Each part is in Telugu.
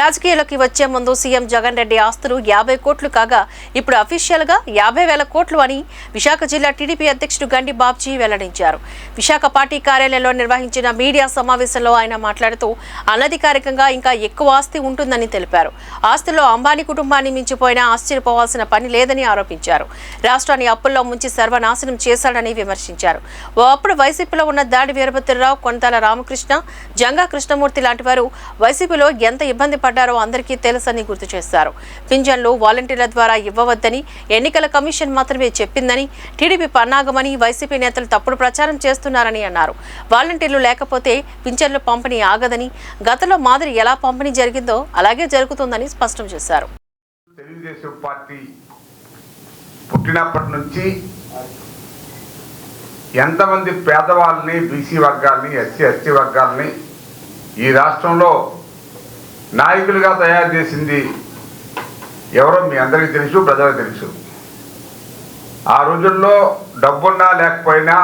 రాజకీయాల్లోకి వచ్చే ముందు సీఎం జగన్ రెడ్డి ఆస్తులు యాభై కోట్లు కాగా ఇప్పుడు అఫీషియల్గా యాభై వేల కోట్లు అని విశాఖ జిల్లా టీడీపీ అధ్యక్షుడు గండి బాబ్జీ వెల్లడించారు. విశాఖ పార్టీ కార్యాలయంలో నిర్వహించిన మీడియా సమావేశంలో ఆయన మాట్లాడుతూ అనధికారికంగా ఇంకా ఎక్కువ ఆస్తి ఉంటుందని తెలిపారు. ఆస్తిలో అంబానీ కుటుంబాన్ని మించిపోయినా ఆశ్చర్యపోవాల్సిన పని లేదని ఆరోపించారు. రాష్ట్రాన్ని అప్పుల్లో ముంచి సర్వనాశనం చేశాడని విమర్శించారు. ఓ అప్పుడు వైసీపీలో ఉన్న దాడి వీరభద్రరావు కొనతాల రామకృష్ణ జంగా కృష్ణమూర్తి లాంటి వారు వైసీపీలో ఎంత ఇబ్బంది పడ్డారో అందరికీ తెలుసని గుర్తు చేశారు. పింఛన్లు వాలంటీర్ల ద్వారా ఇవ్వవద్దని ఎన్నికల కమిషన్ మాత్రమే చెప్పిందని టీడీపీ పన్నాగమని వైసీపీ నేతలు తప్పుడు ప్రచారం చేస్తున్నారని అన్నారు. వాలంటీర్లు లేకపోతే పింఛన్లు పంపిణీ ఆగదని గతంలో మాదిరి ఎలా పంపిణీ జరిగిందో అలాగే జరుగుతుందని స్పష్టం చేశారు. తెలుగుదేశం పార్టీ పుట్టినప్పటి నుంచి ఎంతమంది పేదవాళ్ళని బీసీ వర్గాల్ని ఎస్సీ ఎస్టీ వర్గాల్ని ఈ రాష్ట్రంలో నాయకులుగా తయారు చేసింది ఎవరో మీ అందరికీ తెలుసు ప్రజలకు తెలుసు. ఆ రోజుల్లో డబ్బున్నా లేకపోయినా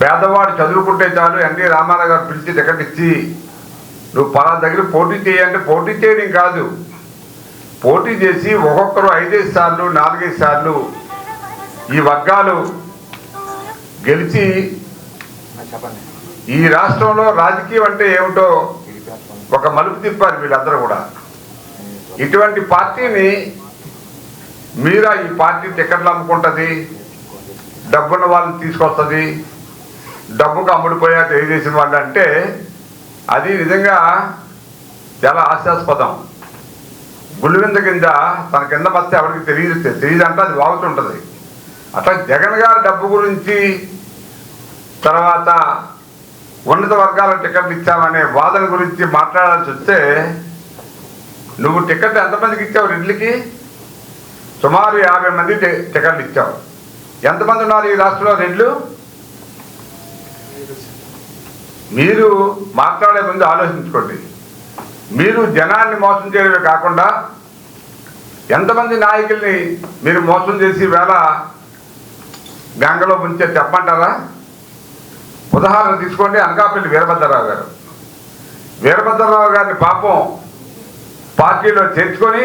పేదవాడు చదువుకుంటే చాలు ఎన్టీ రామారావు గారు పిలిచి టికెట్ ఇచ్చి నువ్వు పలా దగ్గర పోటీ చేయంటే పోటీ చేయడం కాదు. పోటీ చేసి ఒక్కొక్కరు ఐదైదు సార్లు నాలుగైదు సార్లు ఈ వర్గాలు గెలిచి ఈ రాష్ట్రంలో రాజకీయం అంటే ఏమిటో ఒక మలుపు తిప్పారు వీళ్ళందరూ కూడా. ఇటువంటి పార్టీని మీరా ఈ పార్టీ టికెట్లు అమ్ముకుంటుంది? డబ్బున్న వాళ్ళని తీసుకొస్తుంది? డబ్బుకు అమ్ముడిపోయా తెలియజేసిన వాళ్ళు అంటే అది నిజంగా చాలా హాస్యాస్పదం. గుళ్ళవింద కింద తన కింద వస్తే ఎవరికి తెలియదు తెలియదు అంటే అది వాగుతుంటుంది. అట్లా జగన్ గారి డబ్బు గురించి తర్వాత ఉన్నత వర్గాల టికెట్లు ఇచ్చామనే వాదన గురించి మాట్లాడాల్సి వస్తే నువ్వు టికెట్ ఎంతమందికి ఇచ్చావు రెడ్లకి సుమారు యాభై మంది టికెట్లు ఇచ్చావు. ఎంతమంది ఉన్నారు ఈ రాష్ట్రంలో రెడ్లు మీరు మాట్లాడే ముందు ఆలోచించుకోండి. మీరు జనాన్ని మోసం చేయడమే కాకుండా ఎంతమంది నాయకుల్ని మీరు మోసం చేసి వేళ గంగలో ముంచే చెప్పంటారా ఉదాహరణ తీసుకోండి అనకాపల్లి వీరభద్రరావు గారు. వీరభద్రరావు గారిని పాపం పార్టీలో చేర్చుకొని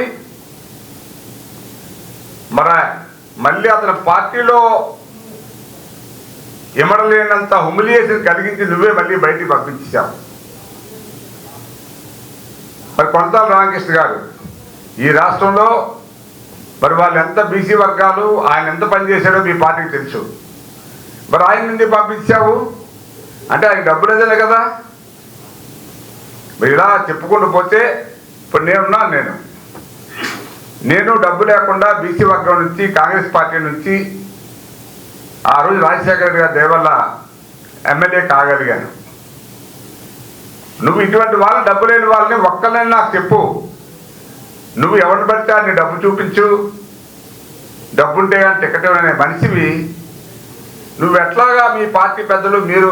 మరి మళ్ళీ అతను పార్టీలో ఇమడలేనంత హుమిలియేషన్ కలిగించి నువ్వే మళ్ళీ బయటికి పంపించావు మరి కొనతాల రామకృష్ణ గారు ఈ రాష్ట్రంలో మరి వాళ్ళు ఎంత బీసీ వర్గాలు ఆయన ఎంత పనిచేశాడో మీ పార్టీకి తెలుసు. మరి ఆయన నుండి పంపించావు? అంటే ఆయన డబ్బులు ఏదలే కదా. మీరు ఇలా చెప్పుకుంటూ పోతే ఇప్పుడు నేనున్నాను నేను. నేను డబ్బు లేకుండా బీసీ వర్గం నుంచి కాంగ్రెస్ పార్టీ నుంచి ఆ రోజు రాజశేఖర గారి దేవల్ల ఎమ్మెల్యే కాగలిగాను. నువ్వు ఇటువంటి వాళ్ళు డబ్బు లేని వాళ్ళని ఒక్కరిని నాకు చెప్పు నువ్వు ఎవరిని పడితే నీ డబ్బు చూపించు. డబ్బుంటే కానీ టికెట్ అనే మనిషివి. నువ్వు ఎట్లాగా మీ పార్టీ పెద్దలు మీరు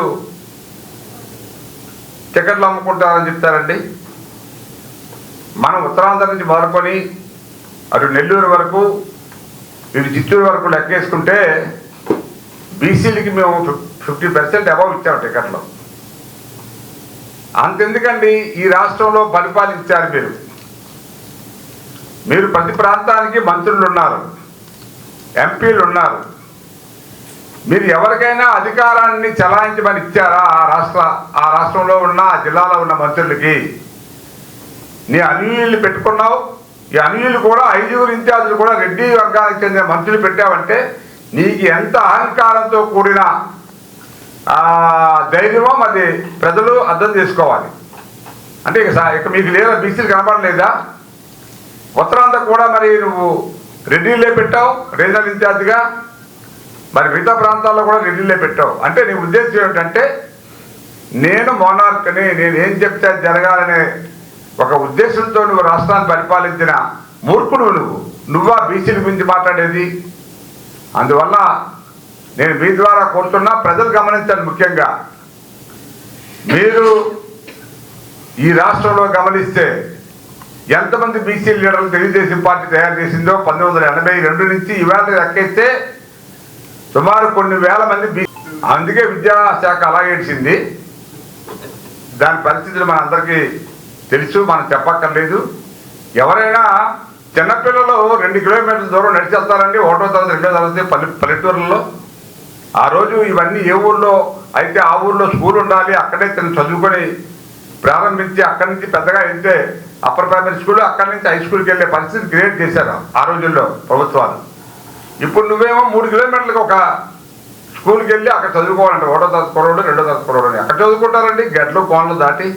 టికెట్లు అమ్ముకుంటారని చెప్తారండి. మనం ఉత్తరాంధ్ర నుంచి మొదలుకొని అటు నెల్లూరు వరకు ఇటు చిత్తూరు వరకు లెక్కేసుకుంటే బీసీలకి మేము ఫిఫ్టీ పర్సెంట్ అబౌవ్ ఇచ్చాము టికెట్లు. అంతెందుకండి ఈ రాష్ట్రంలో పరిపాలించారు మీరు. మీరు ప్రతి ప్రాంతానికి మంత్రులు ఉన్నారు ఎంపీలు ఉన్నారు మీరు ఎవరికైనా అధికారాన్ని చలాయించమని ఇచ్చారా ఆ రాష్ట్ర ఆ రాష్ట్రంలో ఉన్న ఆ జిల్లాలో ఉన్న మంత్రులకి? నీ అనుయులు పెట్టుకున్నావు. ఈ అనుయులు కూడా ఐదుగురు ఇన్ఛార్జీలు కూడా రెడ్డి వర్గానికి చెందిన మంత్రులు పెట్టావంటే నీకు ఎంత అహంకారంతో కూడిన ఆ ధైర్యమో అది ప్రజలు అర్థం చేసుకోవాలి. అంటే ఇక సార్ ఇక మీకు లేదా బీసీలు కనపడలేదా ఉత్తరాంధ్ర కూడా మరి నువ్వు రెడ్డిలే పెట్టావు రీజనల్ ఇన్ఛార్జిగా. మరి మిగతా ప్రాంతాల్లో కూడా రెడ్డిలే పెట్టావు. అంటే నీ ఉద్దేశం ఏమిటంటే నేను మోనార్క్ని నేను ఏం చెప్తే జరగాలనే ఒక ఉద్దేశంతో నువ్వు రాష్ట్రాన్ని పరిపాలించిన మూర్ఖుడు నువ్వు. నువ్వా బీసీల గురించి మాట్లాడేది? అందువల్ల నేను మీ ద్వారా కోరుతున్నా ప్రజలు గమనించండి ముఖ్యంగా. మీరు ఈ రాష్ట్రంలో గమనిస్తే ఎంతమంది బీసీ లీడర్లు తెలుగుదేశం పార్టీ తయారు చేసిందో పంతొమ్మిది వందల ఎనభై రెండు నుంచి ఇవాళ లెక్కేస్తే సుమారు కొన్ని వేల మంది అందుకే విద్యాశాఖ అలాగే ఏడ్చింది. దాని పరిస్థితులు మన అందరికీ తెలుసు మనం చెప్పక్కర్లేదు. ఎవరైనా చిన్నపిల్లలు రెండు కిలోమీటర్ల దూరం నడిచేస్తారండి ఒకటో తరగతి రెండో తరగతి పల్లె పల్లెటూర్లలో. ఆ రోజు ఇవన్నీ ఏ ఊర్లో అయితే ఆ ఊర్లో స్కూల్ ఉండాలి అక్కడే తను చదువుకొని ప్రారంభించి అక్కడి నుంచి పెద్దగా వెళ్తే అప్పర్ ప్రైమరీ స్కూల్ అక్కడి నుంచి హై స్కూల్కి వెళ్ళే పరిస్థితి క్రియేట్ చేశారు ఆ రోజుల్లో ప్రభుత్వాలు. ఇప్పుడు నువ్వేమో మూడు కిలోమీటర్లకు ఒక స్కూల్కి వెళ్ళి అక్కడ చదువుకోవాలంటే ఒకటో తరగతి కురవాడు రెండో తరగతి కురవాడు అక్కడ చదువుకుంటారండి. గడ్లు కోన్లు దాటి